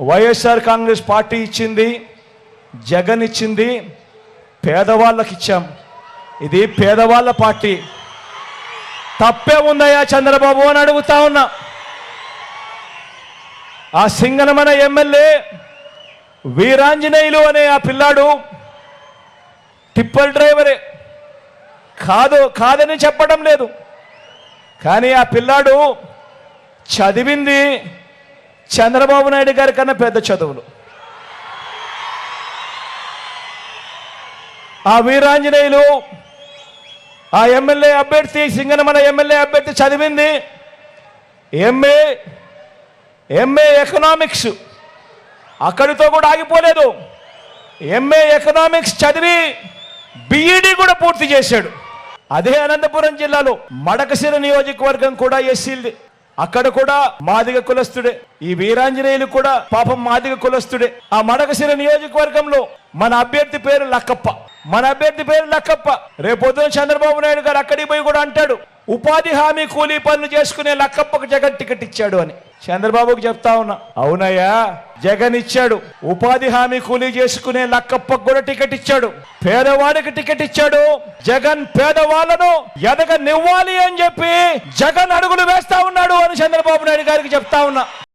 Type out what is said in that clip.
YSR Congress party ఇచ్చింది జగన్ ఇచ్చింది పేదవాళ్ళకి ఇచ్చాం. ఇది పేదవాళ్ళ పార్టీ. తప్పే ఉందయ్యా చంద్రబాబు అని అడుగుతా ఉన్నా. ఆ సింగనమన ఎమ్మెల్యే వీరాంజనేయులు అనే ఆ పిల్లాడు టిప్పర్ డ్రైవరే. కాదు కాదని చెప్పడం లేదు. కానీ ఆ పిల్లాడు చదివింది చంద్రబాబు నాయుడు గారి కన్నా పెద్ద చదువులు. ఆ వీరాంజనేయులు ఆ ఎమ్మెల్యే అభ్యర్థి సింగనమల ఎమ్మెల్యే అభ్యర్థి చదివింది. ఎంఏ ఎంఏ ఎకనామిక్స్ అక్కడితో కూడా ఆగిపోలేదు. ఎంఏ ఎకనామిక్స్ చదివి బిఈడి కూడా పూర్తి చేశాడు. అదే అనంతపురం జిల్లాలో మడకశిర నియోజకవర్గం కూడా ఎస్సీలది అక్కడ కూడా మాదిగ కులస్తుడే. ఈ వీరాంజనేయులు కూడా పాపం మాదిగ కులస్తుడే. ఆ మడకశిర నియోజకవర్గంలో మన అభ్యర్థి పేరు లక్కప్ప. మన అభ్యర్థి పేరు లక్కప్ప. రేపొద్దున చంద్రబాబు నాయుడు గారు అక్కడికి పోయి కూడా అంటాడు ఉపాధి హామీ కూలీ పనులు చేసుకునే లక్కప్పకు జగన్ టికెట్ ఇచ్చాడు అని. చంద్రబాబుకు చెప్తా ఉన్నా. అవునయ్యా జగన్ ఇచ్చాడు. ఉపాధి హామీ కూలీ చేసుకునే లక్కప్పకు కూడా టికెట్ ఇచ్చాడు. పేదవాడికి టికెట్ ఇచ్చాడు. జగన్ పేదవాళ్ళను ఎదగనివ్వాలి అని చెప్పి జగన్ అడుగులు వేస్తా ఉన్నాడు అని చంద్రబాబు నాయుడు గారికి చెప్తా ఉన్నా.